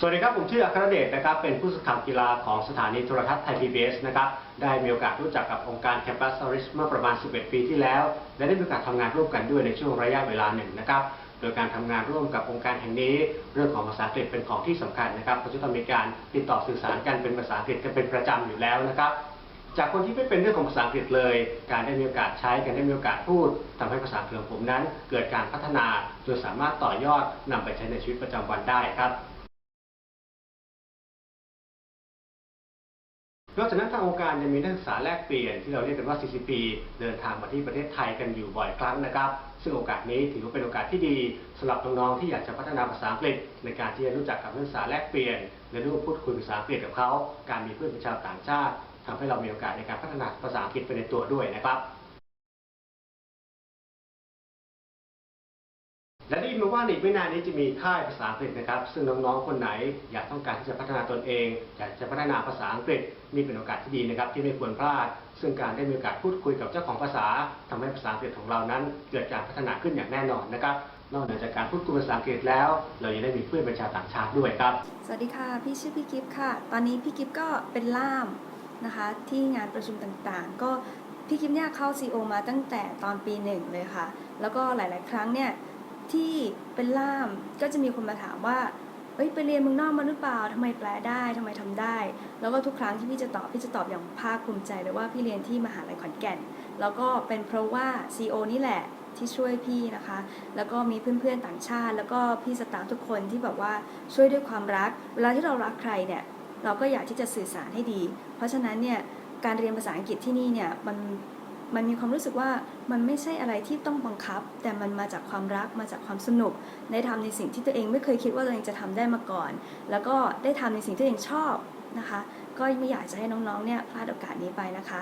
สวัสดีครับ ผมชื่ออัครเดชนะครับ เป็นผู้สื่อข่าวกีฬาของสถานีโทรทัศน์ไทยพีบีนะครับ ได้มีโอกาสรู้จักกับองค์การ Campus s o r i s เมื่อประมาณ 11 ปีที่แล้ว และได้มีโอกาสทำงานร่วมกันด้วยในช่วงระยะเวลาหนึ่งนะครับ โดยการทำงานร่วมกับองค์การแห่งนี้ เรื่องของภาษาอังกฤษเป็นของที่สำคัญนะครับก็จะต้องมีการติดต่อสื่อสารกันเป็นภาษาอังกฤษกันเป็นประจำอยู่แล้วนะครับ จากคนที่ไม่เป็นเรื่องของภาษาอังกฤษเลย การได้มีโอกาสใช้การได้มีโอกาสพูดทำให้ภาษาอังกฤษของผมนั้น เกิดการพัฒนาจนสามารถต่อยอดนำไปใช้ในชีวิตประจำวันได้ครับ นอกจากนั้นทางองค์การยังมีนักศึกษาแลกเปลี่ยนที่เราเรียกกันว่า CCP เดินทางมาที่ประเทศไทยกันอยู่บ่อยครั้งนะครับ ซึ่งโอกาสนี้ถือว่าเป็นโอกาสที่ดีสำหรับน้องๆที่อยากจะพัฒนาภาษาอังกฤษ ในการที่จะรู้จักกับนักศึกษาแลกเปลี่ยนและรู้พูดคุยภาษาอังกฤษกับเขา การมีเพื่อนเป็นชาวต่างชาติทำให้เรามีโอกาสในการพัฒนาภาษาอังกฤษไปในตัวด้วยนะครับ และได้ยินมาว่าในอีกไม่นานนี้จะมีค่ายภาษาอังกฤษนะครับ ซึ่งน้องๆ คนไหนอยากต้องการที่จะพัฒนาตนเอง อยากจะพัฒนาภาษาอังกฤษนี่เป็นโอกาสที่ดีนะครับ ที่ไม่ควรพลาด ซึ่งการได้มีโอกาสพูดคุยกับเจ้าของภาษาทำให้ภาษาอังกฤษของเรานั้น เกิดการพัฒนาขึ้นอย่างแน่นอนนะครับ นอกเหนือจากการพูดคุยภาษาอังกฤษแล้ว เรายังได้มีเพื่อนเป็นชาวต่างชาติด้วยครับ สวัสดีค่ะ พี่ชื่อพี่กิฟต์ค่ะ ตอนนี้พี่กิฟต์ก็เป็นล่ามนะคะที่งานประชุมต่างๆ ก็พี่กิฟต์เนี่ยเข้า CO มาตั้งแต่ตอนปีหนึ่งเลยค่ะ แล้วก็หลาย ๆ ครั้งเนี่ย ที่เป็นล่ามก็จะมีคนมาถามว่าเอ้ยไปเรียนเมืองนอกมาหรือเปล่าทำไมแปลได้ทำไมทำได้ แล้วก็ทุกครั้งที่พี่จะตอบพี่จะตอบอย่างภาคภูมิใจเลยว่าพี่เรียนที่มหาลัยขอนแก่น แล้วก็เป็นเพราะว่า CO นี่แหละที่ช่วยพี่นะคะ แล้วก็มีเพื่อนๆต่างชาติ แล้วก็พี่สตาฟทุกคนที่แบบว่าช่วยด้วยความรัก เวลาที่เรารักใครเนี่ยเราก็อยากที่จะสื่อสารให้ดี เพราะฉะนั้นเนี่ยการเรียนภาษาอังกฤษที่นี่เนี่ยมัน มันมีความรู้สึกว่ามันไม่ใช่อะไรที่ต้องบังคับ แต่มันมาจากความรักมาจากความสนุก ได้ทำในสิ่งที่ตัวเองไม่เคยคิดว่าตัวเองจะทำได้มาก่อน แล้วก็ได้ทำในสิ่งที่ตัวเองชอบนะคะ ก็ไม่อยากจะให้น้องๆเนี่ยพลาดโอกาสนี้ไปนะคะ